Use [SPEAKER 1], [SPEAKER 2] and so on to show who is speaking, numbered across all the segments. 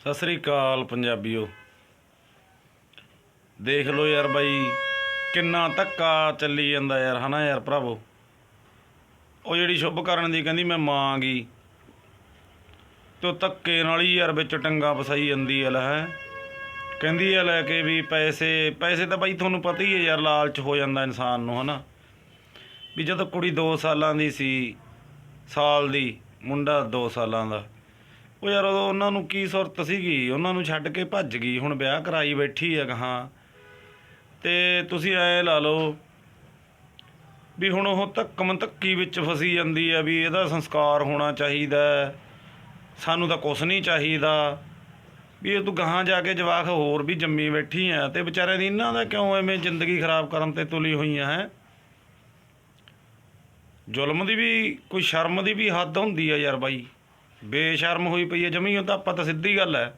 [SPEAKER 1] ਸਤਿ ਸ੍ਰੀ ਅਕਾਲ ਪੰਜਾਬੀਓ। ਦੇਖ ਲਓ ਯਾਰ ਬਾਈ, ਕਿੰਨਾ ਧੱਕਾ ਚੱਲੀ ਜਾਂਦਾ ਯਾਰ, ਹਨਾ ਯਾਰ ਭਰਾਵੋ? ਉਹ ਜਿਹੜੀ ਸ਼ੁਭ ਕਰਨ ਦੀ ਕਹਿੰਦੀ, ਮੈਂ ਮਾਂ ਗਈ ਤੇ ਉਹ ਧੱਕੇ ਨਾਲ ਹੀ ਯਾਰ ਵਿੱਚ ਟੰਗਾ ਫਸਾਈ ਜਾਂਦੀ ਐ, ਲੈ ਹੈ। ਕਹਿੰਦੀ ਐ ਲੈ ਕੇ ਵੀ ਪੈਸੇ ਪੈਸੇ ਤਾਂ ਬਾਈ ਤੁਹਾਨੂੰ ਪਤਾ ਹੀ ਹੈ ਯਾਰ, ਲਾਲਚ ਹੋ ਜਾਂਦਾ ਇਨਸਾਨ ਨੂੰ, ਹਨਾ। ਵੀ ਜਦੋਂ ਕੁੜੀ 2 ਸਾਲਾਂ ਦੀ ਸੀ, ਸਾਲ ਦੀ, ਮੁੰਡਾ 2 ਸਾਲਾਂ ਦਾ। ਉਹ ਯਾਰ ਉਦੋਂ ਉਹਨਾਂ ਨੂੰ ਕੀ ਸੁਰਤ ਸੀਗੀ? ਉਹਨਾਂ ਨੂੰ ਛੱਡ ਕੇ ਭੱਜ ਗਈ। ਹੁਣ ਵਿਆਹ ਕਰਾਈ ਬੈਠੀ ਹੈ ਗਾਹਾਂ। ਤੇ ਤੁਸੀਂ ਐ ਲਾ ਲਓ ਵੀ ਹੁਣ ਉਹ ਧੱਕਮ ਧੱਕੀ ਵਿੱਚ ਫਸੀ ਜਾਂਦੀ ਹੈ ਵੀ ਇਹਦਾ ਸੰਸਕਾਰ ਹੋਣਾ ਚਾਹੀਦਾ ਸਾਨੂੰ ਤਾਂ ਕੁਛ ਨਹੀਂ ਚਾਹੀਦਾ। ਵੀ ਇਹ ਤੂੰ ਗਾਹਾਂ ਜਾ ਕੇ ਜਵਾਕ ਹੋਰ ਵੀ ਜੰਮੀ ਬੈਠੀ ਆ ਤੇ ਵਿਚਾਰਿਆਂ ਦੀ ਇਹਨਾਂ ਦਾ ਕਿਉਂ ਐਵੇਂ ਜ਼ਿੰਦਗੀ ਖਰਾਬ ਕਰਨ ਤੇ ਤੁਲੀ ਹੋਈਆਂ ਹੈ? ਜ਼ੁਲਮ ਦੀ ਵੀ, ਕੋਈ ਸ਼ਰਮ ਦੀ ਵੀ ਹੱਦ ਹੁੰਦੀ ਆ ਯਾਰ ਬਾਈ। ਬੇਸ਼ਰਮ ਹੋਈ ਪਈ ਹੈ। ਜਮੀ ਉਹ ਤਾਂ ਆਪਾਂ ਤਾਂ ਸਿੱਧੀ ਗੱਲ ਹੈ।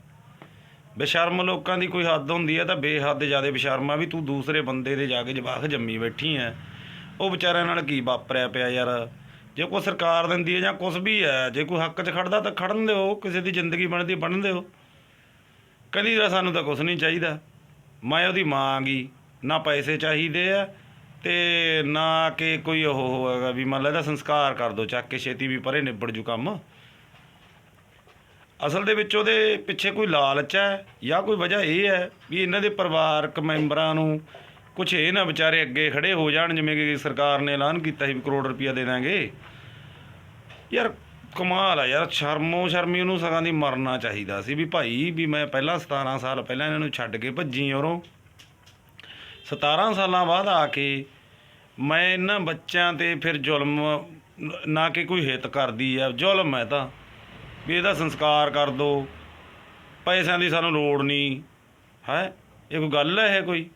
[SPEAKER 1] ਬੇਸ਼ਰਮ ਲੋਕਾਂ ਦੀ ਕੋਈ ਹੱਦ ਹੁੰਦੀ ਹੈ ਤਾਂ ਬੇਹੱਦ ਜ਼ਿਆਦਾ ਬੇਸ਼ਰਮ ਆ ਵੀ ਤੂੰ ਦੂਸਰੇ ਬੰਦੇ ਦੇ ਜਾ ਕੇ ਜਵਾਕ ਜੰਮੀ ਬੈਠੀ ਐ ਉਹ ਵਿਚਾਰਿਆਂ ਨਾਲ ਕੀ ਵਾਪਰਿਆ ਪਿਆ ਯਾਰ? ਜੇ ਕੋਈ ਸਰਕਾਰ ਦਿੰਦੀ ਹੈ ਜਾਂ ਕੁਝ ਵੀ ਹੈ, ਜੇ ਕੋਈ ਹੱਕ 'ਚ ਖੜਦਾ ਤਾਂ ਖੜਨ ਦਿਓ, ਕਿਸੇ ਦੀ ਜ਼ਿੰਦਗੀ ਬਣਦੀ ਬਣਨ ਦਿਓ। ਕਹਿੰਦੀ ਯਾਰ ਸਾਨੂੰ ਤਾਂ ਕੁਝ ਨਹੀਂ ਚਾਹੀਦਾ। ਮੈਂ ਉਹਦੀ ਮਾਂ ਗਈ, ਨਾ ਪੈਸੇ ਚਾਹੀਦੇ ਆ ਤੇ ਨਾ ਕਿ ਕੋਈ ਉਹ ਹੋਏਗਾ ਵੀ ਮੰਨ ਲਾ ਇਹਦਾ ਸੰਸਕਾਰ ਕਰ ਦੋ, ਚੱਕ ਕੇ ਛੇਤੀ ਵੀ ਪਰੇ ਨਿਬੜ ਜੂ ਕੰਮ। ਅਸਲ ਦੇ ਵਿੱਚ ਉਹਦੇ ਪਿੱਛੇ ਕੋਈ ਲਾਲਚ ਹੈ ਜਾਂ ਕੋਈ ਵਜ੍ਹਾ ਇਹ ਹੈ ਵੀ ਇਹਨਾਂ ਦੇ ਪਰਿਵਾਰਕ ਮੈਂਬਰਾਂ ਨੂੰ ਕੁਝ ਇਹ ਨਾ ਵਿਚਾਰੇ ਅੱਗੇ ਖੜੇ ਹੋ ਜਾਣ, ਜਿਵੇਂ ਕਿ ਸਰਕਾਰ ਨੇ ਐਲਾਨ ਕੀਤਾ ਸੀ ਵੀ ਕਰੋੜ ਰੁਪਇਆ ਦੇ ਦਾਂਗੇ। ਯਾਰ ਕਮਾਲ ਆ ਯਾਰ, ਸ਼ਰਮੋ ਸ਼ਰਮੀ ਉਹਨੂੰ ਸਗਾਂ ਦੀ ਮਰਨਾ ਚਾਹੀਦਾ ਸੀ ਵੀ ਭਾਈ ਵੀ ਮੈਂ ਪਹਿਲਾਂ 17 ਸਾਲ ਪਹਿਲਾਂ ਇਹਨਾਂ ਨੂੰ ਛੱਡ ਕੇ ਭੱਜੀ ਔਰੋਂ 17 ਸਾਲਾਂ ਬਾਅਦ ਆ ਕੇ ਮੈਂ ਇਹਨਾਂ ਬੱਚਿਆਂ ਤੇ ਫਿਰ ਜ਼ੁਲਮ ਨਾ ਕਿ ਕੋਈ ਹਿੱਤ ਕਰਦੀ ਆ, ਜ਼ੁਲਮ ਹੈ ਤਾਂ। ਵੀ ਇਹਦਾ ਸੰਸਕਾਰ ਕਰ ਦੋ। ਪੈਸਿਆਂ ਦੀ ਸਾਨੂੰ ਲੋੜ ਨਹੀਂ। ਹੈ? ਇਹ ਕੋਈ ਗੱਲ ਹੈ ਇਹ ਕੋਈ?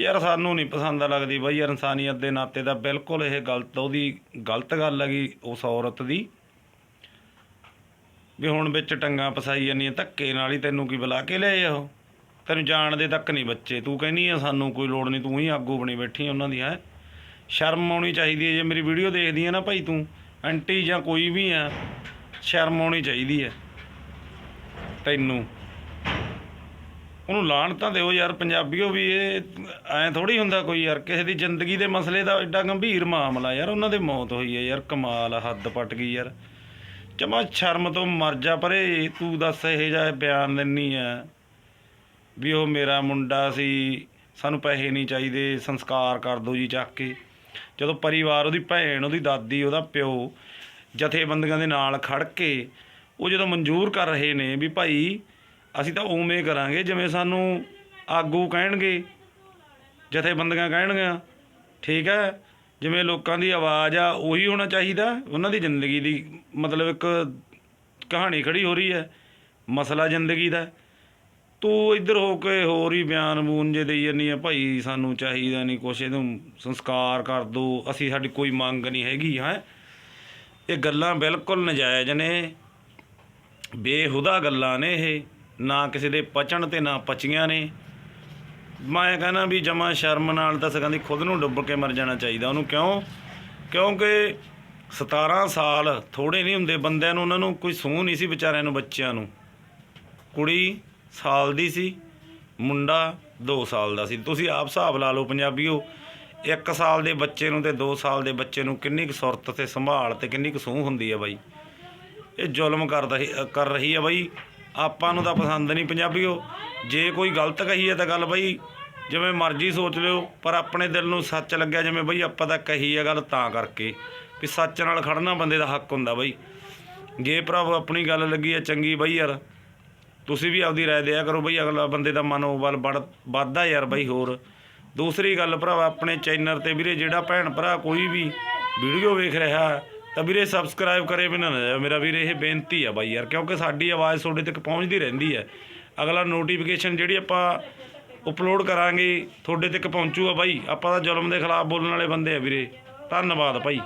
[SPEAKER 1] ਯਾਰ ਸਾਨੂੰ ਨਹੀਂ ਪਸੰਦ ਲੱਗਦੀ ਬਈ ਯਾਰ ਇਨਸਾਨੀਅਤ ਦੇ ਨਾਤੇ ਤਾਂ ਬਿਲਕੁਲ ਇਹ ਗਲਤ, ਉਹਦੀ ਗਲਤ ਗੱਲ ਹੈਗੀ ਉਸ ਔਰਤ ਦੀ। ਵੀ ਹੁਣ ਵਿੱਚ ਟੰਗਾ ਫਸਾਈ ਜਾਂਦੀਆਂ ਧੱਕੇ ਨਾਲ ਹੀ ਤੈਨੂੰ ਕੀ ਬੁਲਾ ਕੇ ਲਿਆਏ ਉਹ? ਤੈਨੂੰ ਜਾਣਦੇ ਤੱਕ ਨਹੀਂ ਬੱਚੇ। ਤੂੰ ਕਹਿੰਦੀ ਆ, ਸਾਨੂੰ ਕੋਈ ਲੋੜ ਨਹੀਂ, ਤੂੰ ਹੀ ਆਗੂ ਬਣੀ ਬੈਠੀ ਉਹਨਾਂ ਦੀ, ਹੈ? ਸ਼ਰਮ ਆਉਣੀ ਚਾਹੀਦੀ ਹੈ। ਜੇ ਮੇਰੀ ਵੀਡੀਓ ਦੇਖਦੀ ਹੈ ਨਾ ਭਾਈ ਤੂੰ, ਆਂਟੀ ਜਾਂ ਕੋਈ ਵੀ ਆ ਸ਼ਰਮ ਆਉਣੀ ਚਾਹੀਦੀ ਹੈ। ਤੈਨੂੰ। ਉਹਨੂੰ ਲਾਣ ਤਾਂ ਦਿਓ ਯਾਰ, ਪੰਜਾਬੀਓ ਵੀ ਇਹ ਐ ਥੋੜੀ ਹੁੰਦਾ ਕੋਈ ਯਾਰ, ਕਿਸੇ ਦੀ ਜ਼ਿੰਦਗੀ ਦੇ ਮਸਲੇ ਦਾ ਐਡਾ ਗੰਭੀਰ ਮਾਮਲਾ ਯਾਰ, ਉਹਨਾਂ ਦੇ ਮੌਤ ਹੋਈ ਹੈ ਯਾਰ, ਕਮਾਲ ਹੱਦ ਪਟ ਗਈ ਯਾਰ। ਜਮਾ ਸ਼ਰਮ ਤੋਂ ਮਰ ਜਾ ਪਰੇ, ਤੂੰ ਦੱਸ ਇਹ ਜਿਹਾ ਬਿਆਨ ਦਿੰਨੀ ਆ ਵੀ ਉਹ ਮੇਰਾ ਮੁੰਡਾ ਸੀ, ਸਾਨੂੰ ਪੈਸੇ ਨਹੀਂ ਚਾਹੀਦੇ, ਸੰਸਕਾਰ ਕਰ ਦਿਓ ਜੀ ਚੱਕ ਕੇ। ਜਦੋਂ ਪਰਿਵਾਰ, ਉਹਦੀ ਭੈਣ, ਉਹਦੀ ਦਾਦੀ, ਉਹਦਾ ਪਿਓ ਜਥੇਬੰਦੀਆਂ ਦੇ ਨਾਲ ਖੜ ਕੇ ਉਹ ਜਦੋਂ ਮਨਜ਼ੂਰ ਕਰ ਰਹੇ ਨੇ ਵੀ ਭਾਈ ਅਸੀਂ ਤਾਂ ਉਵੇਂ ਕਰਾਂਗੇ, ਜਿਵੇਂ ਸਾਨੂੰ ਆਗੂ ਕਹਿਣਗੇ, ਜਥੇਬੰਦੀਆਂ ਕਹਿਣਗੀਆਂ, ਠੀਕ ਹੈ? ਜਿਵੇਂ ਲੋਕਾਂ ਦੀ ਆਵਾਜ਼ ਆ, ਉਹੀ ਹੋਣਾ ਚਾਹੀਦਾ। ਉਹਨਾਂ ਦੀ ਜ਼ਿੰਦਗੀ ਦੀ ਮਤਲਬ ਇੱਕ ਕਹਾਣੀ ਖੜੀ ਹੋ ਰਹੀ ਹੈ, ਮਸਲਾ ਜ਼ਿੰਦਗੀ ਦਾ। ਤੂੰ ਇੱਧਰ ਹੋ ਕੇ ਹੋਰ ਹੀ ਬਿਆਨ ਬੂਨ ਜੇ ਦੇਈ ਜਾਂਦੀ ਆ, ਭਾਈ ਸਾਨੂੰ ਚਾਹੀਦਾ ਨਹੀਂ ਕੁਛ, ਇਹਨੂੰ ਸੰਸਕਾਰ ਕਰ ਦੋ, ਅਸੀਂ ਸਾਡੀ ਕੋਈ ਮੰਗ ਨਹੀਂ ਹੈਗੀ, ਹੈ? ਇਹ ਗੱਲਾਂ ਬਿਲਕੁਲ ਨਜਾਇਜ਼ ਨੇ। ਬੇਹੁਦਾ ਗੱਲਾਂ ਨੇ ਇਹ। ਨਾ ਕਿਸੇ ਦੇ ਪਚਣ ਤੇ ਨਾ ਪਚੀਆਂ ਨੇ। ਮੈਂ ਕਹਿੰਦਾ ਵੀ ਜਮਾ ਸ਼ਰਮ ਨਾਲ ਤਾਂ ਸਕਾਂ ਖੁਦ ਨੂੰ ਡੁੱਬ ਕੇ ਮਰ ਜਾਣਾ ਚਾਹੀਦਾ। ਉਹਨੂੰ ਕਿਉਂ? ਕਿਉਂਕਿ 17 ਸਾਲ ਥੋੜੇ ਨਹੀਂ ਹੁੰਦੇ ਬੰਦਿਆਂ ਨੂੰ, ਉਹਨਾਂ ਨੂੰ ਕੋਈ ਸੂਹ ਨਹੀਂ ਸੀ ਵਿਚਾਰਿਆਂ ਨੂੰ, ਬੱਚਿਆਂ ਨੂੰ। ਕੁੜੀ ਸਾਲ ਦੀ ਸੀ, ਮੁੰਡਾ 2 ਸਾਲ ਦਾ ਸੀ। ਤੁਸੀਂ ਆਪ ਹਿਸਾਬ ਲਾ ਲਓ ਪੰਜਾਬੀਓ। 1 ਸਾਲ ਦੇ ਬੱਚੇ ਨੂੰ ਤੇ 2 ਸਾਲ ਦੇ ਬੱਚੇ ਨੂੰ ਕਿੰਨੀ ਕੁ ਸੁਰਤ ਤੇ ਸੰਭਾਲ ਤੇ ਕਿੰਨੀ ਕੁ ਸੂਹ ਹੁੰਦੀ ਹੈ ਬਾਈ? ਇਹ ਜ਼ੁਲਮ ਕਰਦਾ ਹੀ- ਕਰ ਰਹੀ ਹੈ ਬਾਈ। ਆਪਾਂ ਨੂੰ ਤਾਂ ਪਸੰਦ ਨਹੀਂ ਪੰਜਾਬੀਓ। ਜੇ ਕੋਈ ਗਲਤ ਕਹੀ ਹੈ ਤਾਂ ਗੱਲ ਬਾਈ, ਜਿਵੇਂ ਮਰਜ਼ੀ ਸੋਚ ਲਿਓ, ਪਰ ਆਪਣੇ ਦਿਲ ਨੂੰ ਸੱਚ ਲੱਗਿਆ ਜਿਵੇਂ ਬਈ ਆਪਾਂ ਤਾਂ ਕਹੀ ਹੈ ਗੱਲ ਤਾਂ ਕਰਕੇ ਵੀ ਸੱਚ ਨਾਲ ਖੜਨਾ ਬੰਦੇ ਦਾ ਹੱਕ ਹੁੰਦਾ ਬਾਈ। ਜੇ ਭਰਾਵੋ ਆਪਣੀ ਗੱਲ ਲੱਗੀ ਹੈ ਚੰਗੀ ਬਾਈ ਯਾਰ, ਤੁਸੀਂ ਵੀ ਆਪਦੀ ਰਾਏ ਦਿਆ ਕਰੋ ਬਈ, ਅਗਲਾ ਬੰਦੇ ਦਾ ਮਨੋਬਲ ਬੜ ਵੱਧਦਾ ਯਾਰ ਬਈ ਹੋਰ। ਦੂਸਰੀ ਗੱਲ ਭਰਾਵਾ, ਆਪਣੇ ਚੈਨਲ ਤੇ ਵੀਰੇ, ਜਿਹੜਾ ਭੈਣ ਭਰਾ ਕੋਈ ਵੀ ਵੀਡੀਓ ਵੇਖ ਰਿਹਾ, ਤਾਂ ਵੀਰੇ ਸਬਸਕ੍ਰਾਈਬ ਕਰੇ ਬਿਨਾਂ ਨਾ ਜਾਇਓ। ਮੇਰਾ ਵੀਰੇ, ਇਹ ਬੇਨਤੀ ਆ ਬਾਈ ਯਾਰ, ਕਿਉਂਕਿ ਸਾਡੀ ਆਵਾਜ਼ ਤੁਹਾਡੇ ਤੱਕ ਪਹੁੰਚਦੀ ਰਹਿੰਦੀ ਹੈ। ਅਗਲਾ ਨੋਟੀਫਿਕੇਸ਼ਨ ਜਿਹੜੀ ਆਪਾਂ ਅਪਲੋਡ ਕਰਾਂਗੇ, ਤੁਹਾਡੇ ਤੱਕ ਪਹੁੰਚੂਗਾ ਬਾਈ। ਆਪਾਂ ਤਾਂ ਜ਼ੁਲਮ ਦੇ ਖਿਲਾਫ ਬੋਲਣ ਵਾਲੇ ਬੰਦੇ ਆ ਵੀਰੇ। ਧੰਨਵਾਦ ਭਾਈ